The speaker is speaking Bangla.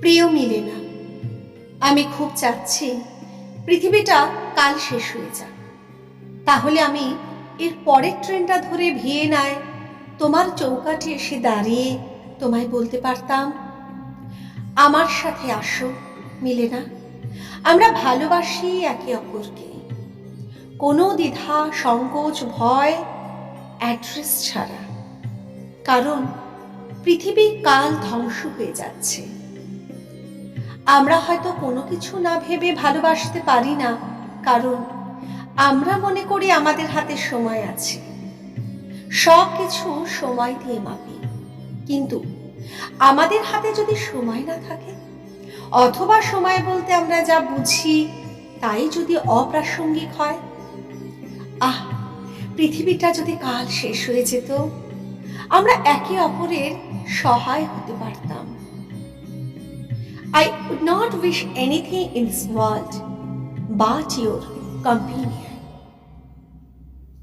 প্রিয় মিলে না আমি খুব চাচ্ছি পৃথিবীটা কাল শেষ হয়ে যাক। তাহলে আমি এর পরের ট্রেনটা ধরে ভিয়েনায় তোমার চৌকাঠে এসে দাঁড়িয়ে তোমায় বলতে পারতাম, আমার সাথে আসো মিলে না আমরা ভালোবাসি একে অপরকে। কোনো দ্বিধা, সংকোচ, ভয়, অ্যাড্রেস ছাড়া। কারণ পৃথিবী কাল ধ্বংস হয়ে যাচ্ছে। আমরা হয়তো কোনো কিছু না ভেবে ভালোবাসতে পারি না, কারণ আমরা মনে করি আমাদের হাতে সময় আছে। সব কিছু সময় দিয়ে মাপি, কিন্তু আমাদের হাতে যদি সময় না থাকে, অথবা সময় বলতে আমরা যা বুঝি তাই যদি অপ্রাসঙ্গিক হয়? আহ, পৃথিবীটা যদি কাল শেষ হয়ে যেত, আমরা একে অপরের সহায় হতে পারতাম। I would not wish anything in this world but your companion.